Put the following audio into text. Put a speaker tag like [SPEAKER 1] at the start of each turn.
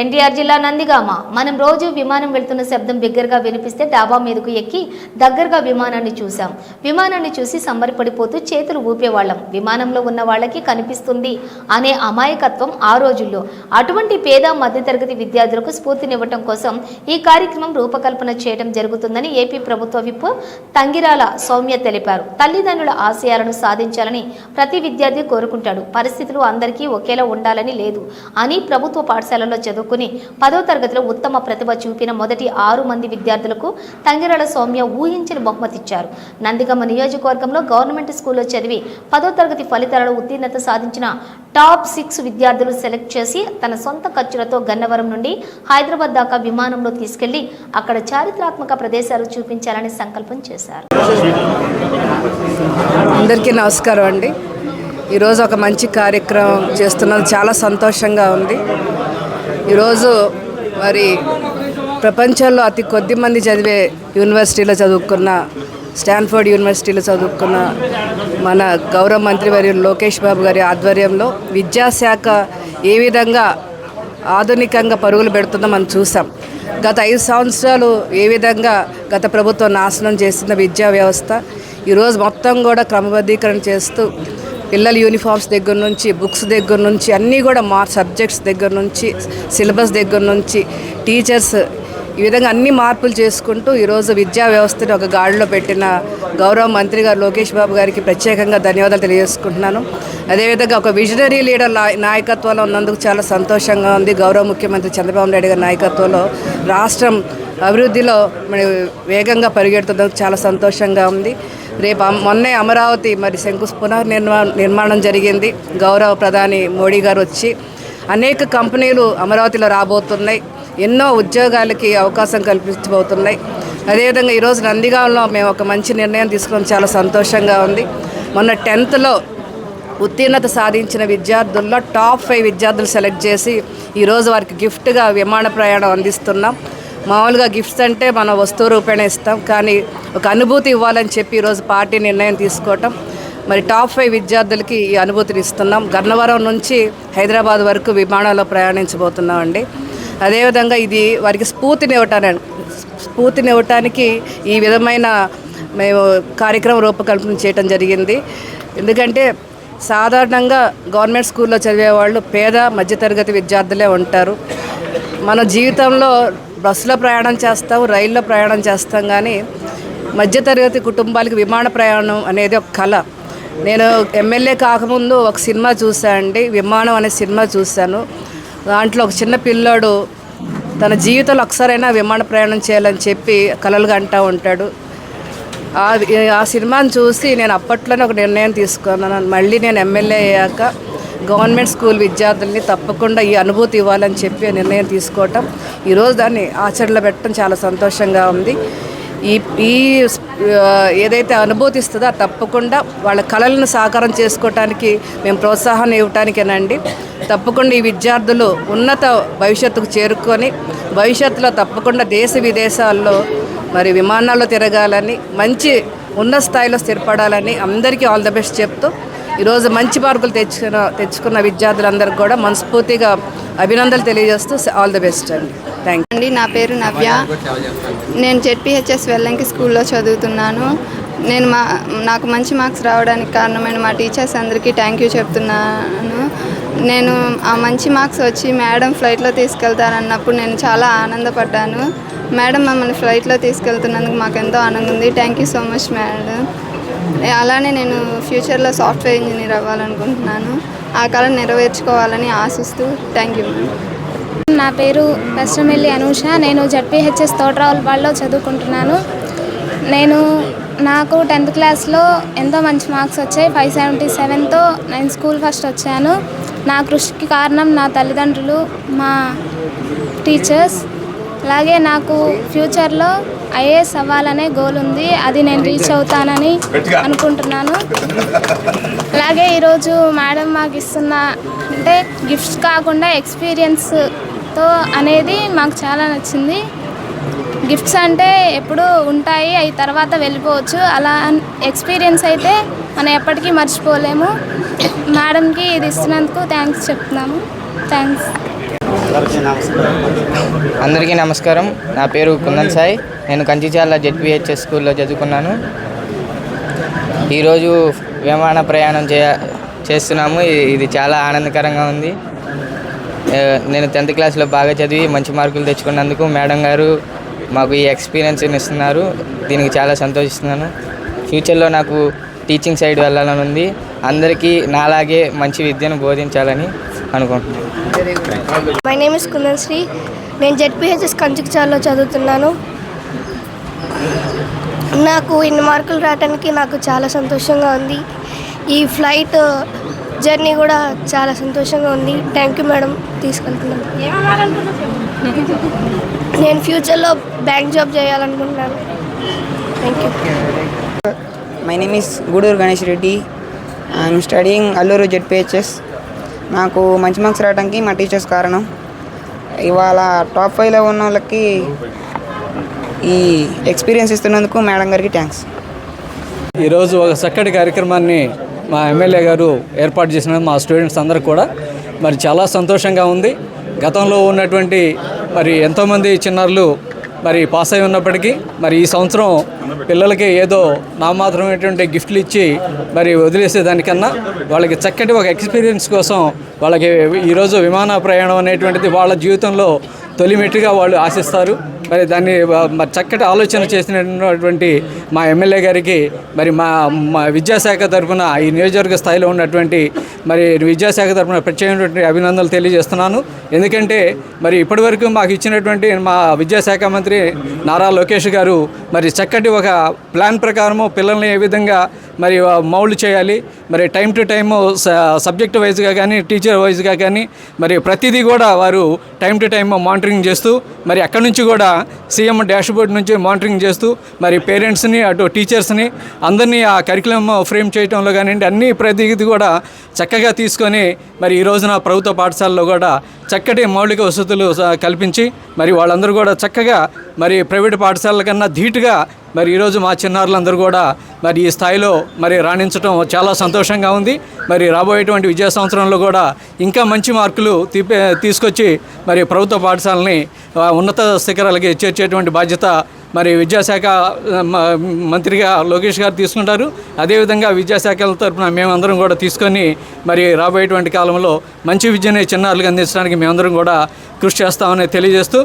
[SPEAKER 1] ఎన్టీఆర్ జిల్లా నందిగామ. మనం రోజు విమానం వెళ్తున్న శబ్దం బిగ్గరగా వినిపిస్తే డాబా మీదకు ఎక్కి దగ్గరగా విమానాన్ని చూశాం. విమానాన్ని చూసి సంబరపడిపోతూ చేతులు ఊపేవాళ్ళం. విమానంలో ఉన్న వాళ్ళకి కనిపిస్తుంది అనే అమాయకత్వం ఆ రోజుల్లో. అటువంటి పేద మధ్యతరగతి విద్యార్థులకు స్ఫూర్తినివ్వటం కోసం ఈ కార్యక్రమం రూపకల్పన చేయడం జరుగుతుందని ఏపీ ప్రభుత్వ విప్ తంగిరాల సౌమ్య తెలిపారు. తల్లిదండ్రుల ఆశయాలను సాధించాలని ప్రతి విద్యార్థి కోరుకుంటాడు. పరిస్థితులు అందరికీ ఒకేలా ఉండాలని లేదు అని ప్రభుత్వ పాఠశాలలో చదువు చదువుకుని పదో తరగతిలో ఉత్తమ ప్రతిభ చూపిన మొదటి ఆరు మంది విద్యార్థులకు తంగిరాల సౌమ్య ఊహించిన బహుమతి ఇచ్చారు. నందిగమ నియోజకవర్గంలో గవర్నమెంట్ స్కూల్లో చదివి పదో తరగతి ఫలితాలలో ఉత్తీర్ణత సాధించిన టాప్ సిక్స్ విద్యార్థులు సెలెక్ట్ చేసి తన సొంత ఖర్చులతో గన్నవరం నుండి హైదరాబాద్ దాకా విమానంలో తీసుకెళ్ళి అక్కడ చారిత్రాత్మక ప్రదేశాలు చూపించాలని సంకల్పం చేశారు.
[SPEAKER 2] అందరికీ నమస్కారం అండి. ఈరోజు ఒక మంచి కార్యక్రమం చేస్తున్నది చాలా సంతోషంగా ఉంది. ఈరోజు మరి ప్రపంచంలో అతి కొద్ది మంది చదివే యూనివర్సిటీలో చదువుకున్న స్టాన్ఫోర్డ్ యూనివర్సిటీలో చదువుకున్న మన గౌరవ మంత్రి వర్యులు లోకేష్ బాబు గారి ఆధ్వర్యంలో విద్యాశాఖ ఏ విధంగా ఆధునికంగా పరుగులు పెడుతుందో మనం చూసాం. గత ఐదు సంవత్సరాలు ఏ విధంగా గత ప్రభుత్వం నాశనం చేసిన విద్యా వ్యవస్థ ఈరోజు మొత్తం కూడా క్రమబద్ధీకరణ చేస్తూ పిల్లల యూనిఫామ్స్ దగ్గర నుంచి బుక్స్ దగ్గర నుంచి అన్నీ కూడా మా సబ్జెక్ట్స్ దగ్గర నుంచి సిలబస్ దగ్గర నుంచి టీచర్స్ ఈ విధంగా అన్ని మార్పులు చేసుకుంటూ ఈరోజు విద్యా వ్యవస్థను ఒక గాడిలో పెట్టిన గౌరవ మంత్రి గారు లోకేష్ బాబు గారికి ప్రత్యేకంగా ధన్యవాదాలు తెలియజేసుకుంటున్నాను. అదేవిధంగా ఒక విజనరీ లీడర్ లా- నాయకత్వంలో ఉన్నందుకు చాలా సంతోషంగా ఉంది. గౌరవ ముఖ్యమంత్రి చంద్రబాబు నాయుడు గారి నాయకత్వంలో రాష్ట్రం అభివృద్ధిలో మరి వేగంగా పరిగెడుతున్నందుకు చాలా సంతోషంగా ఉంది. రేపు మొన్నే అమరావతి మరి శంకు పునర్నిర్మా నిర్మాణం జరిగింది. గౌరవ ప్రధాని మోడీ గారు వచ్చి అనేక కంపెనీలు అమరావతిలో రాబోతున్నాయి. ఎన్నో ఉద్యోగాలకి అవకాశం కల్పించబోతున్నాయి అదేవిధంగా ఈరోజు నందిగాంలో మేము ఒక మంచి నిర్ణయం తీసుకోవడం చాలా సంతోషంగా ఉంది. మొన్న టెన్త్లో ఉత్తీర్ణత సాధించిన విద్యార్థుల్లో టాప్ ఫైవ్ విద్యార్థులు సెలెక్ట్ చేసి ఈరోజు వారికి గిఫ్ట్గా విమాన ప్రయాణం అందిస్తున్నాం. మామూలుగా గిఫ్ట్స్ అంటే మనం వస్తువు రూపేణ ఇస్తాం. కానీ ఒక అనుభూతి ఇవ్వాలని చెప్పి ఈరోజు పార్టీ నిర్ణయం తీసుకోవటం. మరి టాప్ ఫైవ్ విద్యార్థులకి ఈ అనుభూతిని ఇస్తున్నాం. గన్నవరం నుంచి హైదరాబాద్ వరకు విమానాల్లో ప్రయాణించబోతున్నామండి. అదేవిధంగా ఇది వారికి స్ఫూర్తిని ఇవ్వటానికి స్ఫూర్తిని ఇవ్వటానికి ఈ విధమైన మేము కార్యక్రమం రూపకల్పన చేయటం జరిగింది. ఎందుకంటే సాధారణంగా గవర్నమెంట్ స్కూల్లో చదివే వాళ్ళు పేద మధ్యతరగతి విద్యార్థులే ఉంటారు. మన జీవితంలో బస్సులో ప్రయాణం చేస్తాం రైల్లో ప్రయాణం చేస్తాం కానీ మధ్యతరగతి కుటుంబాలకి విమాన ప్రయాణం అనేది ఒక కళ. నేను ఎమ్మెల్యే కాకముందు ఒక సినిమా చూశాను అండి విమానం అనే సినిమా చూశాను. దాంట్లో ఒక చిన్న పిల్లోడు తన జీవితంలో ఒకసారైనా విమాన ప్రయాణం చేయాలని చెప్పి కలలుగా అంటూ ఉంటాడు. ఆ సినిమాని చూసి నేను అప్పట్లోనే ఒక నిర్ణయం తీసుకున్నాను. మళ్ళీ నేను ఎమ్మెల్యే అయ్యాక గవర్నమెంట్ స్కూల్ విద్యార్థుల్ని తప్పకుండా ఈ అనుభూతి ఇవ్వాలని చెప్పి ఆ నిర్ణయం తీసుకోవటం. ఈరోజు దాన్ని ఆచరణలో పెట్టడం చాలా సంతోషంగా ఉంది. ఈ ఈ ఏదైతే అనుభూతిస్తుందో అది తప్పకుండా వాళ్ళ కళలను సాకారం చేసుకోవటానికి మేము ప్రోత్సాహాన్ని ఇవ్వటానికేనండి. తప్పకుండా ఈ విద్యార్థులు ఉన్నత భవిష్యత్తుకు చేరుకొని భవిష్యత్తులో తప్పకుండా దేశ విదేశాల్లో మరి విమానాల్లో తిరగాలని మంచి ఉన్నత స్థాయిలో స్థిరపడాలని అందరికీ ఆల్ ద బెస్ట్ చెప్తూ ఈరోజు మంచి మార్కులు తెచ్చుకున్న తెచ్చుకున్న విద్యార్థులందరికీ కూడా మనస్ఫూర్తిగా అభినందనలు తెలియజేస్తూ ఆల్ ద బెస్ట్ అండి. థ్యాంక్
[SPEAKER 3] అండి నా పేరు నవ్య. నేను జెడ్పిహెచ్ఎస్ వెల్లంకి స్కూల్లో చదువుతున్నాను. నేను మా నాకు మంచి మార్క్స్ రావడానికి కారణమైన మా టీచర్స్ అందరికీ థ్యాంక్ యూ చెప్తున్నాను. నేను ఆ మంచి మార్క్స్ వచ్చి మేడం ఫ్లైట్లో తీసుకెళ్తారన్నప్పుడు నేను చాలా ఆనందపడ్డాను. మేడం మమ్మల్ని ఫ్లైట్లో తీసుకెళ్తున్నందుకు మాకు ఎంతో ఆనందం ఉంది. Thank you so much madam అలానే నేను ఫ్యూచర్లో సాఫ్ట్వేర్ ఇంజనీర్ అవ్వాలనుకుంటున్నాను. ఆ కళ నెరవేర్చుకోవాలని ఆశిస్తూ థ్యాంక్ యూ
[SPEAKER 4] నా పేరు వెస్ట్రమెల్లి అనూష. నేను జడ్పీహెచ్ఎస్ తోటరావులపాడులో చదువుకుంటున్నాను. నేను నాకు టెన్త్ క్లాస్లో ఎంతో మంచి మార్క్స్ వచ్చాయి. ఫైవ్ సెవెంటీ సెవెన్తో నేను స్కూల్ ఫస్ట్ వచ్చాను. నా కృషికి కారణం నా తల్లిదండ్రులు మా టీచర్స్ అలాగే నాకు ఫ్యూచర్లో ఐఏఎస్ అవ్వాలనే గోల్ ఉంది. అది నేను రీచ్ అవుతానని అనుకుంటున్నాను. అలాగే ఈరోజు మేడం మాకు ఇస్తున్న అంటే గిఫ్ట్స్ కాకుండా ఎక్స్పీరియన్స్తో అనేది మాకు చాలా నచ్చింది. గిఫ్ట్స్ అంటే ఎప్పుడు ఉంటాయి అవి తర్వాత వెళ్ళిపోవచ్చు. అలా ఎక్స్పీరియన్స్ అయితే మనం ఎప్పటికీ మర్చిపోలేము. మేడంకి ఇది ఇస్తున్నందుకు థ్యాంక్స్ చెప్తున్నాము. థ్యాంక్స్.
[SPEAKER 5] అందరికీ నమస్కారం. నా పేరు కుందన్ సాయి. నేను కంచిచాల జెడ్పిహెచ్ఎస్ స్కూల్లో చదువుకున్నాను. ఈరోజు విమాన ప్రయాణం చేయ చేస్తున్నాము. ఇది- చాలా ఆనందకరంగా ఉంది. నేను టెన్త్ క్లాస్లో బాగా చదివి మంచి మార్కులు తెచ్చుకున్నందుకు మేడం గారు మాకు ఈ ఎక్స్పీరియన్స్ని ఇస్తున్నారు. దీనికి చాలా సంతోషిస్తున్నాను. ఫ్యూచర్లో నాకు టీచింగ్ సైడ్ వెళ్ళాలని ఉంది. అందరికీ నాలాగే మంచి విద్యను బోధించాలని అనుకుంటున్నాను.
[SPEAKER 6] My name is Kundan Sri నేను జెడ్పిహెచ్ఎస్ కంచిక్చాల్లో చదువుతున్నాను. నాకు ఇన్ని మార్కులు రావడానికి నాకు చాలా సంతోషంగా ఉంది. ఈ ఫ్లైట్ జర్నీ కూడా చాలా సంతోషంగా ఉంది. థ్యాంక్ యూ మేడం తీసుకెళ్తున్నాను. నేను ఫ్యూచర్లో బ్యాంక్ జాబ్ చేయాలనుకుంటున్నాను. Thank you
[SPEAKER 7] my name is Guduru Ganesh Reddy I'm studying Alluru ZPHS నాకు మంచి మార్క్స్ రావడానికి మా టీచర్స్ కారణం. ఇవాళ టాప్ ఫైవ్లో ఉన్న వాళ్ళకి ఈ ఎక్స్పీరియన్స్ ఇస్తున్నందుకు మేడం గారికి థ్యాంక్స్.
[SPEAKER 8] ఈరోజు ఒక చక్కటి కార్యక్రమాన్ని మా ఎమ్మెల్యే గారు ఏర్పాటు చేసిన మా స్టూడెంట్స్ అందరూ కూడా మరి చాలా సంతోషంగా ఉంది. గతంలో ఉన్నటువంటి మరి ఎంతోమంది చిన్నారులు మరి పాస్ అయి ఉన్నప్పటికీ మరి ఈ సంవత్సరం పిల్లలకి ఏదో నామాత్రమైనటువంటి గిఫ్ట్లు ఇచ్చి మరి వదిలేసే దానికన్నా వాళ్ళకి చక్కటి ఒక ఎక్స్పీరియన్స్ కోసం వాళ్ళకి ఈరోజు విమాన ప్రయాణం అనేటువంటిది వాళ్ళ జీవితంలో తొలిమెట్టుగా వాళ్ళు ఆశిస్తారు. మరి దాన్ని మరి చక్కటి ఆలోచన చేసినటువంటి మా ఎమ్మెల్యే గారికి మరి మా మా విద్యాశాఖ తరఫున ఈ నియోజకవర్గ స్థాయిలో ఉన్నటువంటి మరి విద్యాశాఖ తరఫున ప్రత్యేకమైనటువంటి అభినందనలు తెలియజేస్తున్నాను. ఎందుకంటే మరి ఇప్పటివరకు మాకు ఇచ్చినటువంటి మా విద్యాశాఖ మంత్రి నారా లోకేష్ గారు మరి చక్కటి ఒక ప్లాన్ ప్రకారము పిల్లల్ని ఏ విధంగా మరి మౌల్డ్ చేయాలి. మరి టైం టు టైం సబ్జెక్ట్ వైజ్గా కానీ టీచర్ వైజ్గా కానీ మరి ప్రతిదీ కూడా వారు టైం టు టైం మానిటరింగ్ చేస్తూ మరి అక్కడి నుంచి కూడా సీఎం డాష్బోర్డ్ నుంచి మానిటరింగ్ చేస్తూ మరి పేరెంట్స్ని అటు టీచర్స్ని అందరినీ ఆ కరికులం ఫ్రేమ్ చేయడంలో కానివ్వండి అన్ని ప్రతిదీ కూడా చక్కగా తీసుకొని మరి ఈ రోజున ప్రభుత్వ పాఠశాలలో కూడా చక్కటి మౌలిక వసతులు కల్పించి మరి వాళ్ళందరూ కూడా చక్కగా మరి ప్రైవేట్ పాఠశాలల కన్నా ధీటుగా మరి ఈరోజు మా చిన్నారులందరూ కూడా మరి ఈ స్థాయిలో మరి రాణించడం చాలా సంతోషంగా ఉంది. మరి రాబోయేటువంటి విద్యా సంవత్సరంలో కూడా ఇంకా మంచి మార్కులు తీపే తీసుకొచ్చి మరి ప్రభుత్వ పాఠశాలని ఉన్నత శిఖరాలకి చేర్చేటువంటి బాధ్యత మరి విద్యాశాఖ మంత్రిగా లోకేష్ గారు తీసుకుంటారు. అదేవిధంగా విద్యాశాఖల తరఫున మేమందరం కూడా తీసుకొని మరి రాబోయేటువంటి కాలంలో మంచి విద్యని చిన్నారులకు అందించడానికి మేమందరం కూడా కృషి చేస్తామని తెలియజేస్తూ